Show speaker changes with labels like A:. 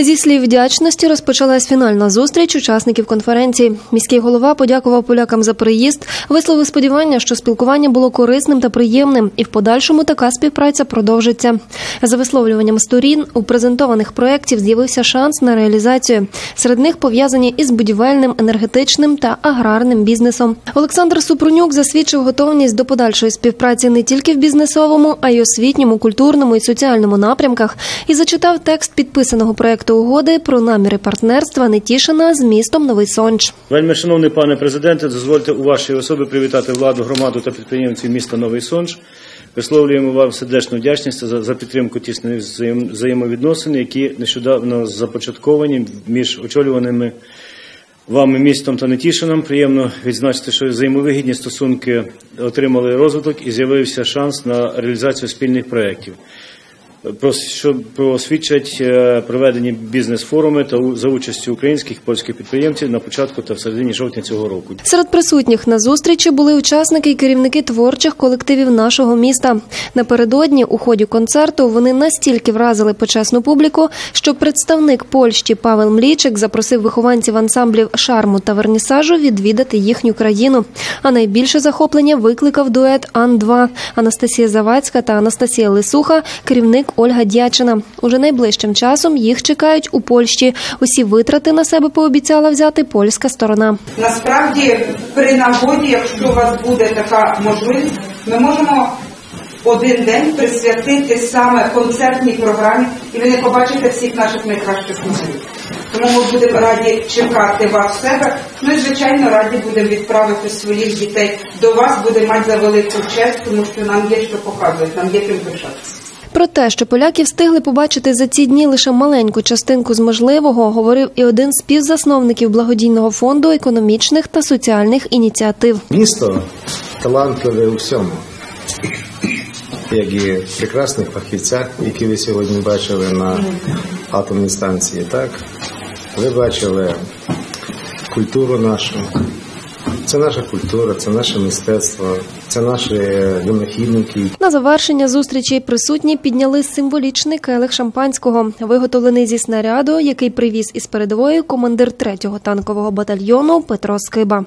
A: Зі слів вдячності розпочалась фінальна зустріч учасників конференції. Міський голова подякував полякам за приїзд, висловив сподівання, що спілкування було корисним та приємним, і в подальшому така співпраця продовжиться. За висловлюванням сторін у презентованих проєктів з'явився шанс на реалізацію. Серед них пов'язані із будівельним, енергетичним та аграрним бізнесом. Олександр Супрунюк засвідчив готовність до подальшої співпраці не тільки в бізнесовому, а й освітньому, культурному і соціальному напрямках і зачитав текст підписаного проекту угоди про наміри партнерства Нетішина з містом Новий Сонч.
B: Вельми шановний пане президенте, дозвольте у вашій особі привітати владу, громаду та підприємців міста Новий Сонж. Висловлюємо вам сердечну вдячність за, за підтримку взаєм, взаємовідносин, які нещодавно започатковані між очолюваними вами містом та Нетішином. Приємно відзначити, що взаємовигідні стосунки отримали розвиток і з'явився шанс на реалізацію спільних проєктів. Що просвідчать е, проведені бізнес-форуми та за участю українських і польських підприємців на початку та в середині жовтня цього року.
A: Серед присутніх на зустрічі були учасники і керівники творчих колективів нашого міста. Напередодні у ході концерту вони настільки вразили почесну публіку, що представник Польщі Павел Млічик запросив вихованців ансамблів шарму та вернісажу відвідати їхню країну. А найбільше захоплення викликав дует Ан-2 Анастасія Завадська та Анастасія Лисуха, керівник Ольга Дячина. Уже найближчим часом їх чекають у Польщі. Усі витрати на себе пообіцяла взяти польська сторона.
C: Насправді, при нагоді, якщо у вас буде така можливість, ми можемо один день присвятити саме концертній програмі, і ви не побачите всіх наших найкращих музиків. Тому ми будемо раді чекати вас в себе. Ну і звичайно раді будемо відправити своїх дітей до вас, буде мати за велику честь, тому що нам є що показувати, нам є ким пишатися.
A: Про те, що поляки встигли побачити за ці дні лише маленьку частинку з можливого, говорив і один з співзасновників благодійного фонду економічних та соціальних ініціатив.
D: Місто талантливе у всьому, як і прекрасних фахівцях, які ви сьогодні бачили на атомній станції. Так, ви бачили культуру нашу. Це наша культура, це наше мистецтво, це наші винахідники,
A: На завершення зустрічі присутні підняли символічний келих шампанського, виготовлений зі снаряду, який привіз із передової командир 3-го танкового батальйону Петро Скиба.